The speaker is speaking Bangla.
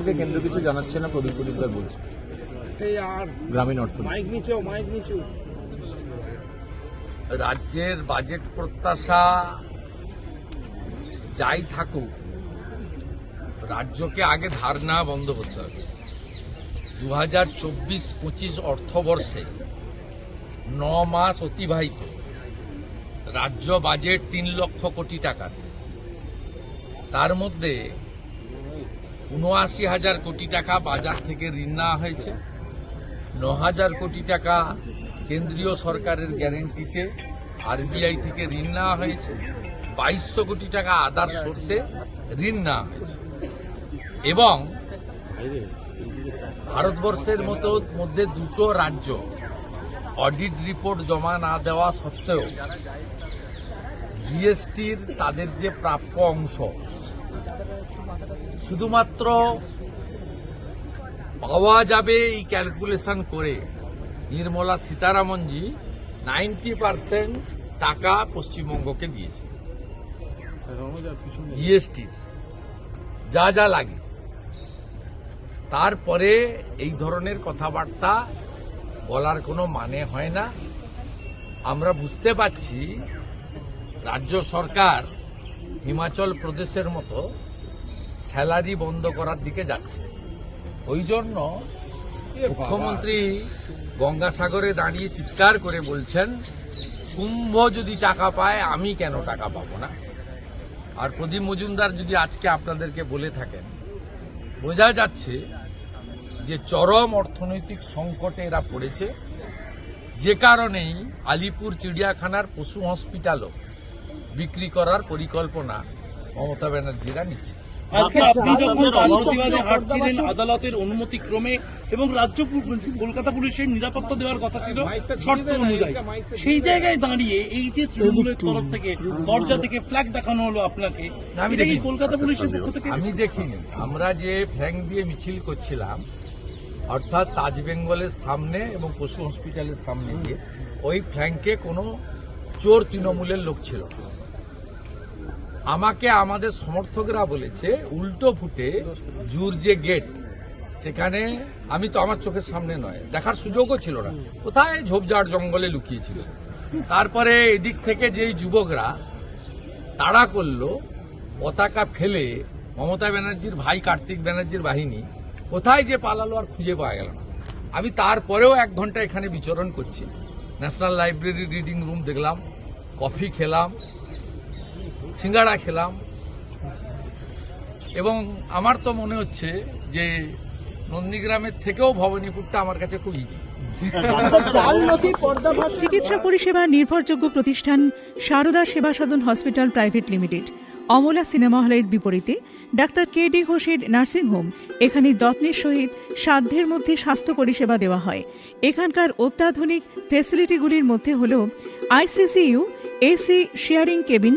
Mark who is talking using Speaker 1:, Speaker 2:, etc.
Speaker 1: সম্পর্কে কেন্দ্র কিছু জানাচ্ছে না প্রদীপ পরিবার বলছে।
Speaker 2: আর
Speaker 1: গ্রামীণ অর্থনীতি
Speaker 2: মাইক নিচেও মাইক নিচু
Speaker 3: রাজ্যের বাজেট প্রত্যাশা যাই থাকুক রাজ্যকে আগে ধার না বন্ধ করতে হবে। দু হাজার চব্বিশ পঁচিশ অর্থবর্ষে ন মাস অতিবাহিত রাজ্য বাজেট তিন লক্ষ কোটি টাকার তার মধ্যে উনআশি হাজার কোটি টাকা বাজার থেকে ঋণ নেওয়া হয়েছে। ন হাজার কোটি টাকা কেন্দ্রীয় সরকারের গ্যারেন্টিতে আরবিআই থেকে ঋণ নেওয়া হয়েছে। বাইশশো কোটি টাকা আদার সোর্সে ঋণ নেওয়া হয়েছে। এবং ভারতবর্ষের মতো, মধ্যে দুটো রাজ্য অডিট রিপোর্ট জমা না দেওয়া সত্ত্বেও জিএসটির তাদের যে প্রাপ্য অংশ শুধুমাত্র পাওয়া যাবে এই ক্যালকুলেশন করে। নির্মলা সীতারামনজি নাইনটি পার্সেন্ট টাকা পশ্চিমবঙ্গকে দিয়েছে। জিএসটির যা যা লাগে। তারপরে এই ধরনের কথাবার্তা বলার কোনো মানে হয় না। আমরা বুঝতে পারছি, রাজ্য সরকার হিমাচল প্রদেশের মতো স্যালারি বন্ধ করার দিকে যাচ্ছে। ওই জন্য মুখ্যমন্ত্রী গঙ্গাসাগরে দাঁড়িয়ে চিৎকার করে বলছেন কুম্ভ যদি টাকা পায় আমি কেন টাকা পাবো না? আর প্রদীপ মজুমদার যদি আজকে আপনাদেরকে বলে থাকেন বোঝা যাচ্ছে যে চরম অর্থনৈতিক সংকটে এরা পড়েছে। যে কারণেই আলিপুর চিড়িয়াখানার পশু হসপিটালও বিক্রি করার পরিকল্পনা মমতা ব্যানার্জিরা নিচ্ছে।
Speaker 4: আজকে আপনি যখন তার প্রতিবাদে হাঁটছিলেন আদালতের অনুমতি ক্রমে এবং রাজ্য কলকাতা পুলিশের নিরাপত্তা দেওয়ার কথা ছিল শর্ত অনুযায়ী সেই জায়গায় দাঁড়িয়ে এই যে তৃণমূলের তরফ থেকে দরজা থেকে ফ্ল্যাগ দেখানো হলো আপনাকে এটা কি। কলকাতা পুলিশের পক্ষ থেকে
Speaker 3: আমি দেখিনি আমরা যে ফ্ল্যাং দিয়ে মিছিল করছিলাম অর্থাৎ তাজ বেঙ্গলের সামনে এবং পশু হসপিটালের সামনে দিয়ে ওই ফ্ল্যাঙ্কে কোনো চোর তৃণমূলের লোক ছিল। আমাকে আমাদের সমর্থকরা বলেছে, উল্টো ফুটে জুর যে গেট সেখানে আমি তো আমার চোখের সামনে নয়, দেখার সুযোগও ছিল না। কোথায়? ঝোপঝাড় জঙ্গলে লুকিয়েছিল। তারপরে এদিক থেকে যেই যুবকরা তাড়া করল, পতাকা ফেলে মমতা ব্যানার্জির ভাই কার্তিক ব্যানার্জির বাহিনী কোথায় যে পালালো আর খুঁজে পাওয়া গেল না। আমি তারপরেও এক ঘণ্টা এখানে বিচরণ করছি। ন্যাশনাল লাইব্রেরি রিডিং রুম দেখলাম, কফি খেলাম সিঙ্গাড়া খেলাম। এবং আমার তো মনে হচ্ছে যে নন্দীগ্রামের থেকেও ভবানীপুরটা আমার কাছে খুব ইজি
Speaker 5: চিকিৎসা পরিষেবা নির্ভরযোগ্য প্রতিষ্ঠান Sarada Seba Sadhan hospital private limited. Amala cinema হলের বিপরীতে ডাক্তার কে ডি ঘোষের নার্সিংহোম এখানে যত্নের সহিত সাধ্যের মধ্যে স্বাস্থ্য পরিষেবা দেওয়া হয়। এখানকার অত্যাধুনিক ফেসিলিটিগুলির মধ্যে হল ICCU AC sharing cabin